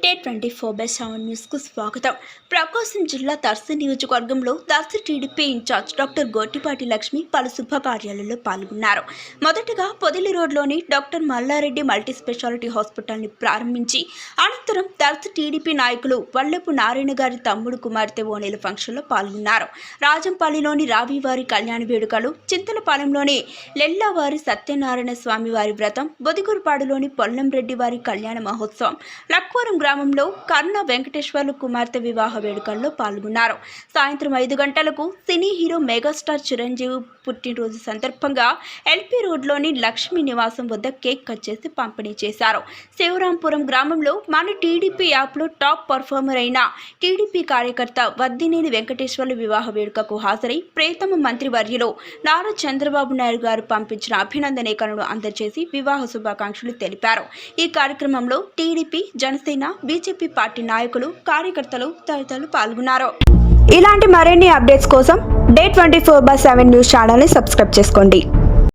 Twenty four by seven న్యూస్కు స్వాగతం. ప్రకాశం జిల్లా దర్శి నియోజకవర్గంలో Darsi TDP incharge doctor Gottipati Lakshmi పలు శుభకార్యాలలో పాల్గొన్నారు. మొదటగా పొదిలి రోడ్లోని డాక్టర్ మల్లారెడ్డి మల్టీ స్పెషాలిటీ హాస్పిటల్ని ప్రారంభించి అనంతరం దర్శి టీడీపీ నాయకులు వల్లపు నారాయణ గారి తమ్ముడు కుమార్తె ఓనేల ఫంక్షన్లో పాల్గొన్నారు. రాజంపల్లిలోని రావివారి కళ్యాణ వేడుకలు చింతలపాలెంలోని లెల్లవారి సత్యనారాయణ స్వామి వారి వ్రతం బొదిగురుపాడులోని పొల్లంరెడ్డి వారి కళ్యాణ మహోత్సవం లక్వరం గ్రామంలో కర్ణ వెంకటేశ్వర్లు కుమార్తె వివాహ వేడుకల్లో పాల్గొన్నారు. సాయంత్రం ఐదు గంటలకు సినీ హీరో మెగాస్టార్ చిరంజీవి పుట్టినరోజు సందర్భంగా ఎల్పీ రోడ్లోని లక్ష్మీ నివాసం వద్ద కేక్ కట్ చేసి పంపిణీ చేశారు. శివరాంపురం గ్రామంలో మన టీడీపీ యాప్లో టాప్ పర్ఫార్మర్ అయిన టీడీపీ కార్యకర్త వద్దినేని వెంకటేశ్వర్లు వివాహ వేడుకకు హాజరై ప్రేతమ మంత్రివర్యులు నారా చంద్రబాబు నాయుడు గారు పంపించిన అభినందనేకలను అందజేసి వివాహ శుభాకాంక్షలు తెలిపారు. ఈ కార్యక్రమంలో టీడీపీ జనసేన బీజేపీ పార్టీ నాయకులు కార్యకర్తలు తదితరులు పాల్గొన్నారు. ఇలాంటి మరిన్ని అప్డేట్స్ కోసం day twenty four by seven news ఛానల్ని సబ్స్క్రైబ్ చేసుకోండి.